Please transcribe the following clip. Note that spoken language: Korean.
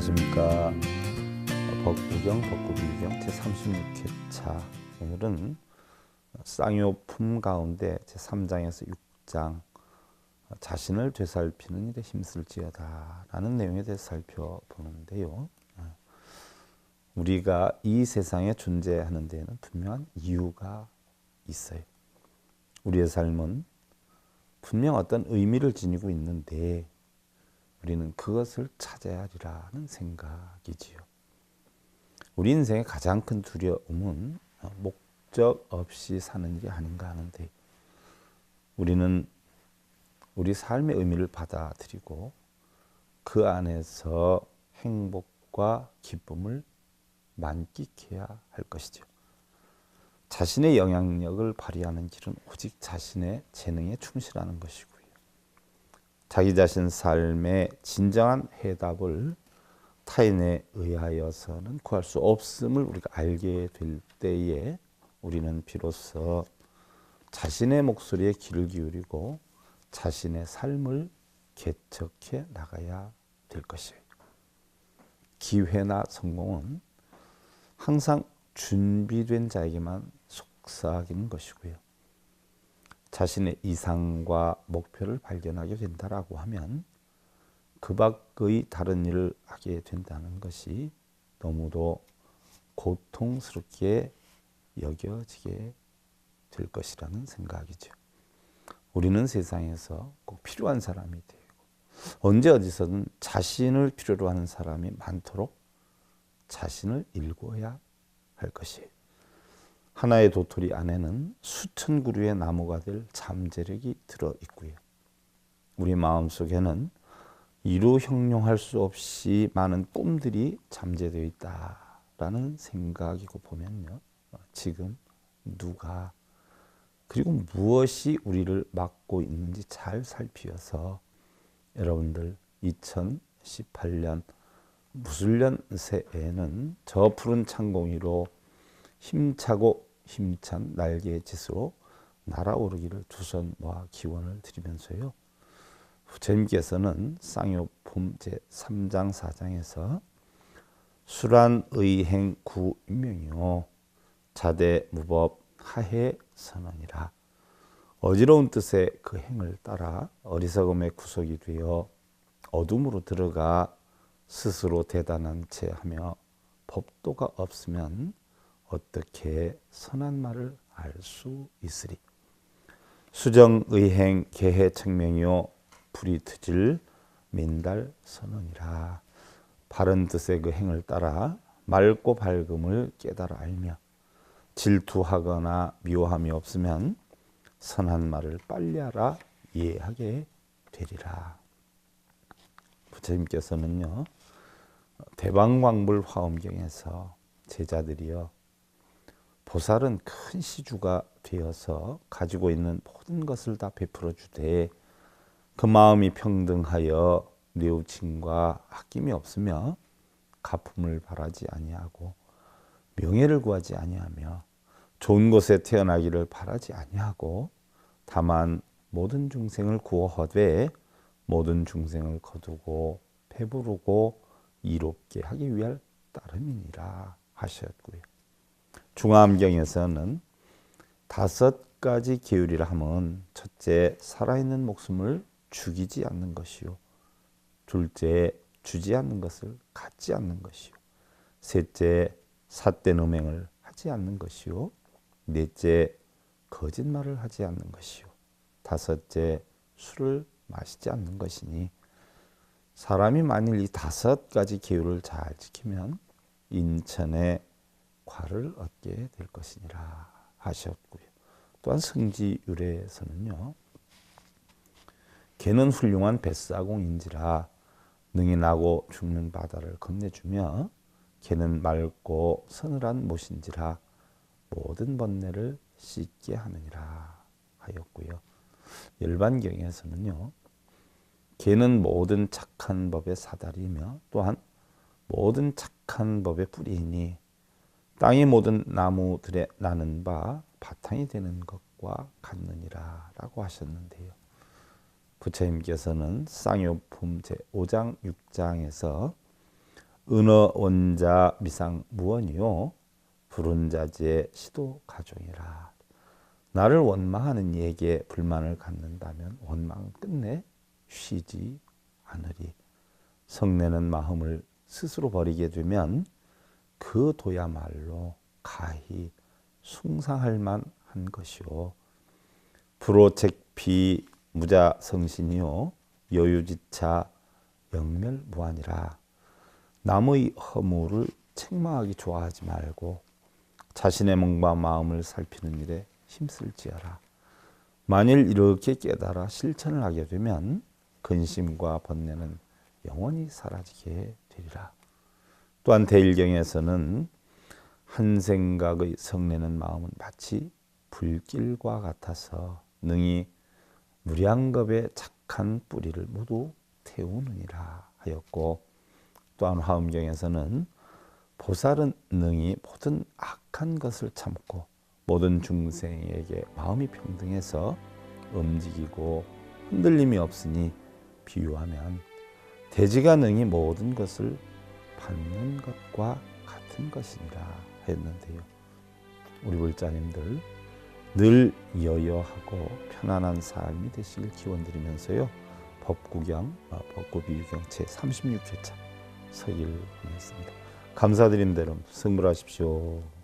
안녕하십니까. 법구경 법구비경 제36회차 오늘은 쌍요품 가운데 제3장에서 6장 자신을 되살피는 일에 힘쓸지어다 라는 내용에 대해서 살펴보는데요. 우리가 이 세상에 존재하는 데에는 분명한 이유가 있어요. 우리의 삶은 분명 어떤 의미를 지니고 있는데 우리는 그것을 찾아야 하리라는 생각이지요. 우리 인생의 가장 큰 두려움은 목적 없이 사는 일이 아닌가 하는데 우리는 우리 삶의 의미를 받아들이고 그 안에서 행복과 기쁨을 만끽해야 할 것이죠. 자신의 영향력을 발휘하는 길은 오직 자신의 재능에 충실하는 것이고요. 자기 자신 삶의 진정한 해답을 타인에 의하여서는 구할 수 없음을 우리가 알게 될 때에 우리는 비로소 자신의 목소리에 귀를 기울이고 자신의 삶을 개척해 나가야 될 것이에요. 기회나 성공은 항상 준비된 자에게만 속삭이는 것이고요. 자신의 이상과 목표를 발견하게 된다라고 하면 그 밖의 다른 일을 하게 된다는 것이 너무도 고통스럽게 여겨지게 될 것이라는 생각이죠. 우리는 세상에서 꼭 필요한 사람이 되고 언제 어디서든 자신을 필요로 하는 사람이 많도록 자신을 일궈야 할 것이에요. 하나의 도토리 안에는 수천 그루의 나무가 될 잠재력이 들어 있고요. 우리 마음 속에는 이루 형용할 수 없이 많은 꿈들이 잠재되어 있다라는 생각이고 보면요. 지금 누가 그리고 무엇이 우리를 막고 있는지 잘 살피어서 여러분들 2018년 무술년 새에는 저 푸른 창공이로 힘차고 힘찬 날개의 짓으로 날아오르기를 모아 기원을 드리면서요. 부처님께서는 쌍요품 제3장 4장에서 수란 의행 구임명이요 자대 무법 하해 선언이라 어지러운 뜻의 그 행을 따라 어리석음의 구속이 되어 어둠으로 들어가 스스로 대단한 채 하며 법도가 없으면 어떻게 선한 말을 알 수 있으리. 수정 의행 개해청명이요 불이 트질 민달 선언이라. 바른 뜻의 그 행을 따라 맑고 밝음을 깨달아 알며 질투하거나 미워함이 없으면 선한 말을 빨리 알아 이해하게 되리라. 부처님께서는요 대방광불 화엄경에서 제자들이요 보살은 큰 시주가 되어서 가지고 있는 모든 것을 다 베풀어 주되 그 마음이 평등하여 뇌우침과 아낌이 없으며 가품을 바라지 아니하고 명예를 구하지 아니하며 좋은 곳에 태어나기를 바라지 아니하고 다만 모든 중생을 구하되 모든 중생을 거두고 배부르고 이롭게 하기 위할 따름이니라 하셨고요. 중암경에서는 다섯 가지 계율이라 함은 첫째 살아있는 목숨을 죽이지 않는 것이요. 둘째 주지 않는 것을 갖지 않는 것이요. 셋째 삿된 음행을 하지 않는 것이요. 넷째 거짓말을 하지 않는 것이요. 다섯째 술을 마시지 않는 것이니 사람이 만일 이 다섯 가지 계율을 잘 지키면 인천의 과를 얻게 될 것이니라 하셨고요. 또한 성지유래에서는요. 개는 훌륭한 뱃사공인지라 능이 나고 죽는 바다를 건네주며 개는 맑고 서늘한 못인지라 모든 번뇌를 씻게 하느니라 하였고요. 열반경에서는요. 개는 모든 착한 법의 사다리며 또한 모든 착한 법의 뿌리이니 땅의 모든 나무들에 나는 바 바탕이 되는 것과 같느니라 라고 하셨는데요. 부처님께서는 쌍요품 제5장 6장에서 은어 원자 미상 무원이요 불운 자지의 시도 가종이라. 나를 원망하는 이에게 불만을 갖는다면 원망은 끝내 쉬지 않으리. 성내는 마음을 스스로 버리게 되면 그 도야말로 가히 숭상할 만한 것이요. 불호책비 무자성신이요 여유지차 영멸무한이라. 남의 허물을 책망하기 좋아하지 말고 자신의 몸과 마음을 살피는 일에 힘쓸지어라. 만일 이렇게 깨달아 실천을 하게 되면 근심과 번뇌는 영원히 사라지게 되리라. 또한 대일경에서는 한 생각의 성내는 마음은 마치 불길과 같아서 능히 무량겁의 착한 뿌리를 모두 태우느니라 하였고 또한 화엄경에서는 보살은 능히 모든 악한 것을 참고 모든 중생에게 마음이 평등해서 움직이고 흔들림이 없으니 비유하면 돼지가 능히 모든 것을 받는 것과 같은 것이니라 했는데요. 우리 불자님들 늘 여여하고 편안한 삶이 되시길 기원드리면서요. 법구경, 어, 법구비유경 제 36회차 서기를 보냈습니다. 감사드립니다. 여러분. 승불하십시오.